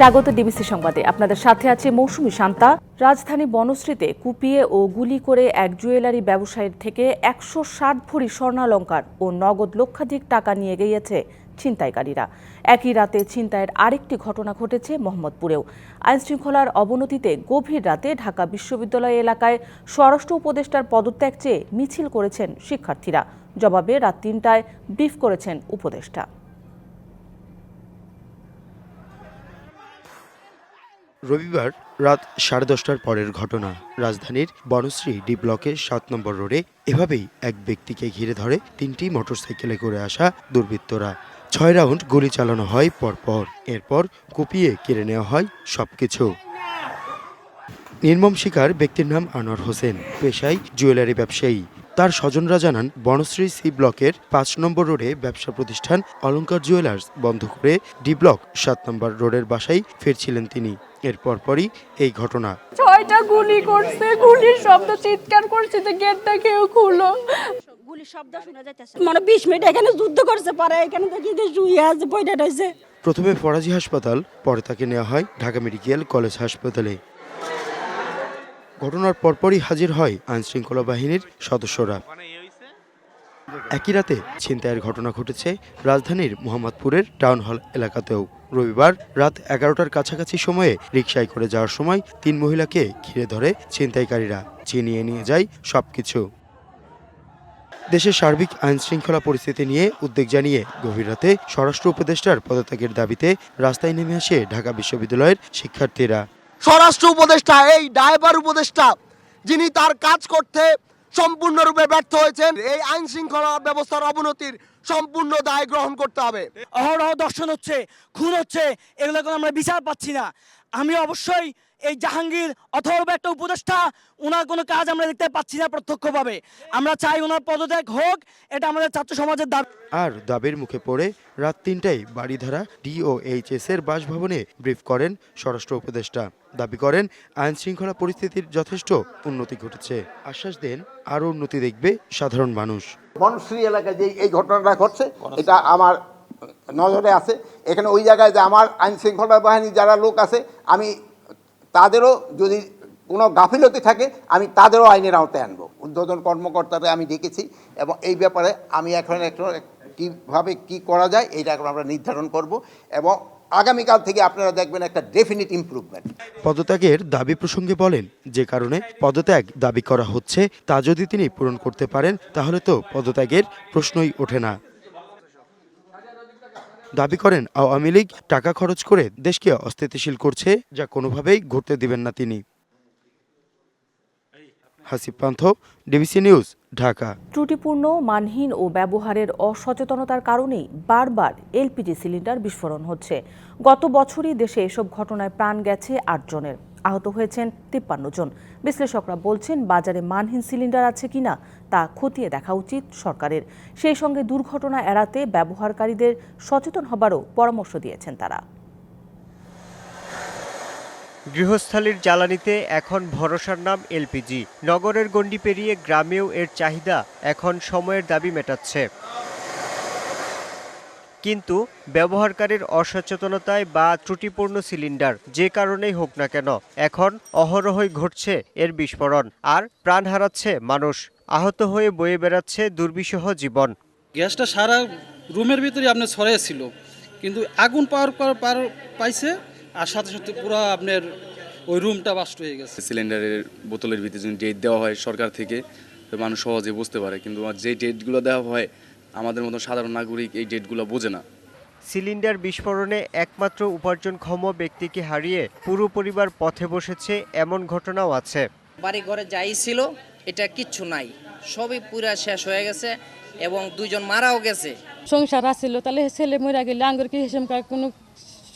স্বাগত ডিবিসি সংবাদে। আপনাদের সাথে আছে মৌসুমি শান্তা। রাজধানী বনশ্রীতে কুপিয়ে ও গুলি করে এক জুয়েলারি ব্যবসায়ীর থেকে একশো ষাট ভরি স্বর্ণালঙ্কার ও নগদ লক্ষাধিক টাকা নিয়ে গিয়েছে ছিনতাইকারীরা। একই রাতে ছিনতাইয়ের আরেকটি ঘটনা ঘটেছে মোহাম্মদপুরেও। আইনশৃঙ্খলার অবনতিতে গভীর রাতে ঢাকা বিশ্ববিদ্যালয় এলাকায় স্বরাষ্ট্র উপদেষ্টার পদত্যাগ চেয়ে মিছিল করেছেন শিক্ষার্থীরা। জবাবে রাত তিনটায় বিফ করেছেন উপদেষ্টা। রবিবার রাত সাড়ে দশটার পরের ঘটনা। রাজধানীর বনশ্রী ডি ব্লকের সাত নম্বর রোডে এভাবেই এক ব্যক্তিকে ঘিরে ধরে তিনটি মোটরসাইকেলে করে আসা দুর্বৃত্তরা। ছয় রাউন্ড গুলি চালানো হয় পরপর। এরপর কুপিয়ে কেড়ে নেওয়া হয় সবকিছু। নির্মম শিকার ব্যক্তির নাম আনোয়ার হোসেন। পেশায় জুয়েলারি ব্যবসায়ী। তার স্বজনরা জানান বনশ্রী সি ব্লকের পাঁচ নম্বর রোডে ব্যবসা প্রতিষ্ঠান অলংকার জুয়েলার্স বন্ধ করে ডি ব্লক সাত নম্বর রোডের বাসায় ফিরছিলেন তিনি। এর পরপরই এই ঘটনা। ছয়টা গুলি করছে গুলির শব্দ চিৎকার করছে যে গেটটা কেউ খুলো গুলির শব্দ শোনা যাইতেছে। মানে বিশ মিনিট এখানে যুদ্ধ করছে পারে এখানে দেখি যে শুয়ে আছে বইটা রয়েছে। প্রথমে ফরাজি হাসপাতাল পরে তাকে নেওয়া হয় ঢাকা মেডিকেল কলেজ হাসপাতালে। ঘটনার পরপরই হাজির হয় আইনশৃঙ্খলা বাহিনীর সদস্যরা। একই রাতে ছিনতাইয়ের ঘটনা ঘটেছে রাজধানীর মোহাম্মদপুরের টাউন হল এলাকাতেও। রবিবার রাত এগারোটার কাছাকাছি সময়ে রিকশায় করে যাওয়ার সময় তিন মহিলাকে ঘিরে ধরে ছিনতাইকারীরা ছিনিয়ে নিয়ে যায় সবকিছু। দেশের সার্বিক আইন শৃঙ্খলা পরিস্থিতি নিয়ে উদ্বেগ জানিয়ে গভীর রাতে স্বরাষ্ট্র উপদেষ্টার পদত্যাগের দাবিতে রাস্তায় নেমে আসে ঢাকা বিশ্ববিদ্যালয়ের শিক্ষার্থীরা। স্বরাষ্ট্র উপদেষ্টা, এই ড্রাইভার উপদেষ্টা, যিনি তার কাজ করতে সম্পূর্ণরূপে ব্যর্থ হয়েছেন, এই আইন শৃঙ্খলা ব্যবস্থার অবনতির সম্পূর্ণ দায় গ্রহণ করতে হবে। অহরহ দর্শন হচ্ছে, খুন হচ্ছে এগুলো আমরা বিচার পাচ্ছি না। আমি অবশ্যই এই জাহাঙ্গীর অথর্ব একটা উপদেষ্টা ওনার কোনো কাজ আমরা দেখতে পাচ্ছি না প্রত্যক্ষভাবে। আমরা চাই ওনার পদত্যাগ হোক এটা আমাদের ছাত্র সমাজের দাবি। আর দাবির মুখে পড়ে রাত তিনটায় বাড়িধারা ডিওএইচএস এর বাসভবনে ব্রিফ করেন স্বরাষ্ট্র উপদেষ্টা। দাবি করেন আইন শৃঙ্খলা পরিস্থিতির যথেষ্ট উন্নতি ঘটেছে। আশ্বাস দেন আরও উন্নতি দেখবে সাধারণ মানুষ। বনশ্রী এলাকায় যে এই ঘটনাটা ঘটছে এটা আমার নজরে আছে। এখানে ওই জায়গায় যে আমার আইন শৃঙ্খলা বাহিনী যারা লোক আছে আমি তাদেরও যদি কোনো গাফিলতি থাকে, আমি তাদেরও আইনের আওতায় আনব। উদ্বোধন কর্মকর্তারা আমি ডেকেছি এবং এই ব্যাপারে আমি এখন একটা কীভাবে কি করা যায়, এইটা এখন আমরা নির্ধারণ করব এবং আগামীকাল থেকে আপনারা দেখবেন একটা ডেফিনিট ইমপ্রুভমেন্ট পদত্যাগের দাবি প্রসঙ্গে বলেন, যে কারণে পদত্যাগ দাবি করা হচ্ছে, তা যদি তিনি পূরণ করতে পারেন, তাহলে তো পদত্যাগের প্রশ্নই ওঠে না। দাবি করেন, আওয়ামী লীগ টাকা খরচ করে দেশকে অস্থিতিশীল করছে যা কোনোভাবেই ঘটতে দিবেন না তিনি। Hasib Pantha, DBC news, Dhaka. ত্রুটিপূর্ণ, মানহীন ও ব্যবহারের অসচেতনতার কারণেই বারবার এলপিজি সিলিন্ডার বিস্ফোরণ হচ্ছে। গত বছরই দেশে এসব ঘটনায় প্রাণ গেছে আটজনের। আহত হয়েছেন তিপ্পান্ন জন। বিশ্লেষকরা বলছেন, বাজারে মানহীন সিলিন্ডার আছে কিনা তা খতিয়ে দেখা উচিত সরকারের। সেই সঙ্গে দুর্ঘটনা এড়াতে ব্যবহারকারীদের সচেতন হবারও পরামর্শ দিয়েছেন তারা। গৃহস্থালির জ্বালানিতে এখন ভরসার নাম এলপিজি। নগরের গণ্ডি পেরিয়ে গ্রামেও এর চাহিদা এখন সময়ের দাবি মেটাচ্ছে। কিন্তু ব্যবহারকারীর অসচেতনতায় বা ত্রুটিপূর্ণ সিলিন্ডার যে কারণেই হোক না কেন এখন অহরহই ঘটছে এর বিস্ফোরণ। আর প্রাণ হারাচ্ছে মানুষ আহত হয়ে বয়ে বেড়াচ্ছে দুর্বিষহ জীবন। গ্যাসটা সারা রুমের ভিতরে আপনার ছড়াইছিল কিন্তু আগুন পাওয়ার পর পাইছে আর সাথে সাথে পুরো আপনার ওই রুমটা বাস্ট হয়ে গেছে। সিলিন্ডারের বোতলের ভিতরে যদি ডেট দেওয়া হয় সরকার থেকে তো মানুষ সহজে বুঝতে পারে। কিন্তু যে ডেটগুলো দেওয়া হয় আমাদের মতো সাধারণ নাগরিক এই ডেটগুলো বোঝে না। সিলিন্ডার বিস্ফোরণে একমাত্র উপার্জনক্ষম ব্যক্তিকে হারিয়ে পুরো পরিবার পথে বসেছে এমন ঘটনাও আছে। বাড়ি ঘরে যাই ছিল এটা কিচ্ছু নাই। সবই পুরা শেষ হয়ে গেছে এবং দুইজন মারাও গেছে। সংসার আসছিল তাহলে ছেলে মরে গেলে আঙ্গুর কি হিসেম করে? কোনো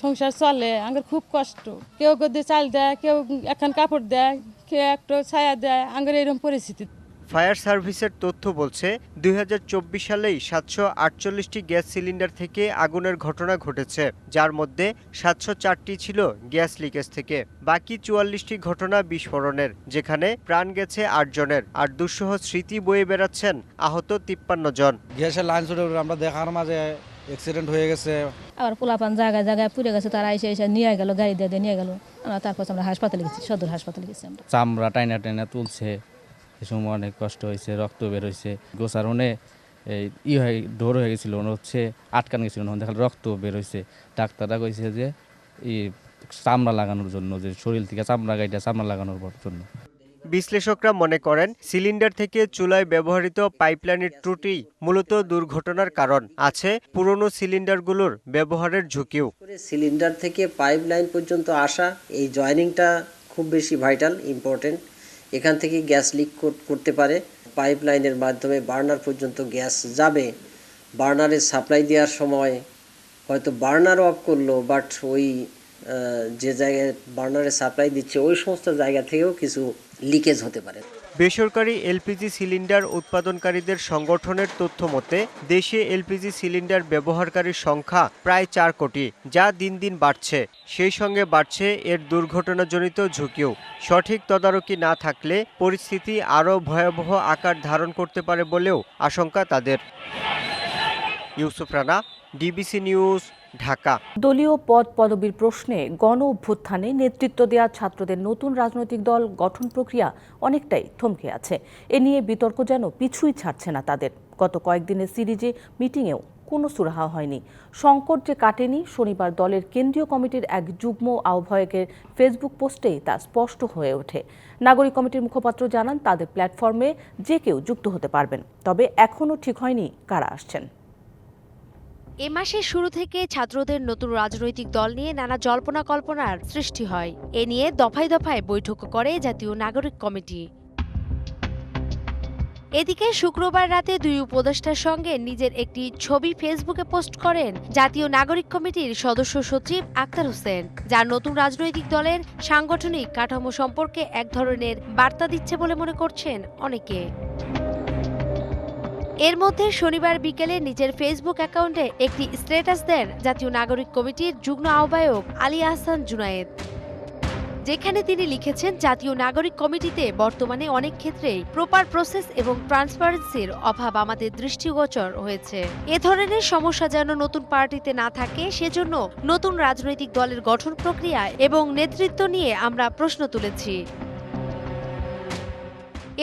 সংসার চলে আঙ্গুর খুব কষ্ট। কেউ গদি চাল দেয় কেউ এখন কাপড় দেয় কেউ একটু ছায়া দেয় আঙ্গুর এরকম পরিস্থিতি। ফায়ার সার্ভিসের তথ্য বলছে দুই হাজার চব্বিশ সালেই সাতশো আটচল্লিশটি গ্যাস সিলিন্ডার থেকে আগুনের ঘটনা ঘটেছে যার মধ্যে সাতশো চারটি ছিল গ্যাস লিকেজ থেকে। বাকি চুয়াল্লিশটি ঘটনা বিস্ফোরণের যেখানে প্রাণ গেছে আটজনের আর দুঃসহ স্মৃতি বয়ে বেড়াচ্ছেন আহত তিপ্পান্ন জন। গ্যাসের লাইন আমরা দেখার মাঝে অ্যাক্সিডেন্ট হয়ে গেছে। আবার পোলাপান জায়গায় জায়গায় পুড়ে গেছে তারা এসে এসে নিয়ে গেল গাড়ি দিয়ে দিয়ে নিয়ে গেল। আমরা তারপর আমরা হাসপাতালে গেছি সদর হাসপাতালে গেছি আমরা। চামড়া টাইনা টাইনা তুলছে সময় অনেক কষ্ট হয়েছে রক্ত বের হয়েছে। গোসারণে এই ই হয়ে ডোর হয়ে গেছিল হচ্ছে আটকান গেছিল দেখাল রক্ত বের হয়েছে। ডাক্তাররা কইছে যে ই চামড়া লাগানোর জন্য যে শরীর থেকে চামড়া গাইটা চামড়া লাগানোর জন্য। বিশ্লেষকরা মনে করেন সিলিন্ডার থেকে চুলায় ব্যবহৃত পাইপলাইনের ত্রুটি মূলত দুর্ঘটনার কারণ। আছে পুরনো সিলিন্ডারগুলোর ব্যবহারের ঝুঁকিও। সিলিন্ডার থেকে পাইপ লাইন পর্যন্ত আসা এই জয়নিংটা খুব বেশি ভাইটাল ইম্পর্টেন্ট। এখান থেকে গ্যাস লিক করতে পারে। পাইপ লাইনের মাধ্যমে বার্নার পর্যন্ত গ্যাস যাবে। বার্নারে সাপ্লাই দেওয়ার সময় হয়তো বার্নার অফ করল, বাট ওই যে জায়গায় বার্নারে সাপ্লাই দিচ্ছে, ওই সমস্ত জায়গা থেকেও কিছু লিকেজ হতে পারে। বেসরকারি এলপিজি সিলিন্ডার উৎপাদনকারীদের সংগঠনের তথ্য মতে, দেশে এলপিজি সিলিন্ডার ব্যবহারকারীর সংখ্যা প্রায় চার কোটি, যা দিন দিন বাড়ছে। সেই সঙ্গে বাড়ছে এর দুর্ঘটনাজনিত ঝুঁকিও। সঠিক তদারকি না থাকলে পরিস্থিতি আরও ভয়াবহ আকার ধারণ করতে পারে বলেও আশঙ্কা তাদের। Yusuf Rana, DBC news Dhaka. দলীয় পদ পদবীর প্রশ্নে গণ অভ্যুত্থানে নেতৃত্ব দেওয়া ছাত্রদের নতুন রাজনৈতিক দল গঠন প্রক্রিয়া অনেকটাই থমকে আছে। এ নিয়ে বিতর্ক যেন পিছুই ছাড়ছে না তাদের। গত কয়েকদিনের সিরিজে মিটিংয়েও কোনো সুরাহা হয়নি। সংকট যে কাটেনি, শনিবার দলের কেন্দ্রীয় কমিটির এক যুগ্ম আহ্বায়কের ফেসবুক পোস্টেই তা স্পষ্ট হয়ে ওঠে। নাগরিক কমিটির মুখপাত্র জানান, তাদের প্ল্যাটফর্মে যে কেউ যুক্ত হতে পারবেন। তবে এখনও ঠিক হয়নি কারা আসছেন। এ মাসের শুরু থেকে ছাত্রদের নতুন রাজনৈতিক দল নিয়ে নানা জল্পনা কল্পনার সৃষ্টি হয়। এ নিয়ে দফায় দফায় বৈঠক করে জাতীয় নাগরিক কমিটি। এদিকে শুক্রবার রাতে দুই উপদেষ্টার সঙ্গে নিজের একটি ছবি ফেসবুকে পোস্ট করেন জাতীয় নাগরিক কমিটির সদস্য সচিব আক্তার হোসেন, যা নতুন রাজনৈতিক দলের সাংগঠনিক কাঠামো সম্পর্কে এক ধরনের বার্তা দিচ্ছে বলে মনে করছেন অনেকে। এর মধ্যে শনিবার বিকেলে নিজের ফেসবুক অ্যাকাউন্টে একটি স্ট্যাটাস দেন জাতীয় নাগরিক কমিটির যুগ্ম আহ্বায়ক আলী আহসান জুনায়েদ। যেখানে তিনি লিখেছেন, জাতীয় নাগরিক কমিটিতে বর্তমানে অনেক ক্ষেত্রেই প্রপার প্রসেস এবং ট্রান্সপারেন্সির অভাব আমাদের দৃষ্টিগোচর হয়েছে। এ ধরনের সমস্যা যেন নতুন পার্টিতে না থাকে, সেজন্য নতুন রাজনৈতিক দলের গঠন প্রক্রিয়া এবং নেতৃত্ব নিয়ে আমরা প্রশ্ন তুলেছি।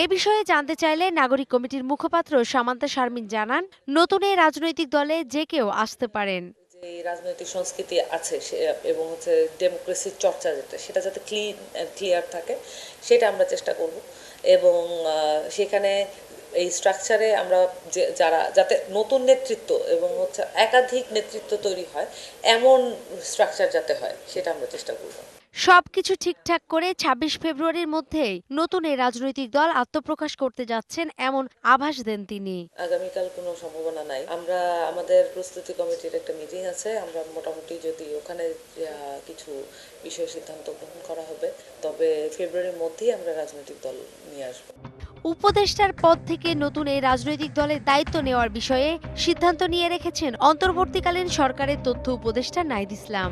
এ বিষয়ে জানতে চাইলে নাগরিক কমিটির মুখপাত্র সামান্তা শারমিন জানান, নতুন এই রাজনৈতিক দলে যে কেউ আসতে পারেন। যে রাজনৈতিক সংস্কৃতি আছে এবং হচ্ছে ডেমোক্রেসির চর্চা যেটা, সেটা যাতে ক্লিন, ক্লিয়ার থাকে, সেটা আমরা চেষ্টা করব। এবং সেখানে এই স্ট্রাকচারে আমরা যে, যারা, যাতে নতুন নেতৃত্ব এবং হচ্ছে একাধিক নেতৃত্ব তৈরি হয়, এমন স্ট্রাকচার যাতে হয়, সেটা আমরা চেষ্টা করব। সবকিছু ঠিকঠাক করে ২৬ ফেব্রুয়ারির মধ্যেই নতুন এই রাজনৈতিক দল আত্মপ্রকাশ করতে যাচ্ছেন এমন আভাস দেন তিনি। আগামীকাল কোনো সম্ভাবনা নাই। আমরা আমাদের প্রস্তুতি কমিটির একটা মিটিং আছে। আমরা মোটামুটি যদি ওখানে কিছু বিষয় সিদ্ধান্ত গ্রহণ করা হবে তবে ফেব্রুয়ারির মধ্যেই আমরা রাজনৈতিক দল নিয়ে আসব। উপদেষ্টার পদ থেকে নতুন এই রাজনৈতিক দলের দায়িত্ব নেওয়ার বিষয়ে সিদ্ধান্ত নিয়ে রেখেছেন অন্তর্বর্তীকালীন সরকারের তথ্য উপদেষ্টা Nahid Islam.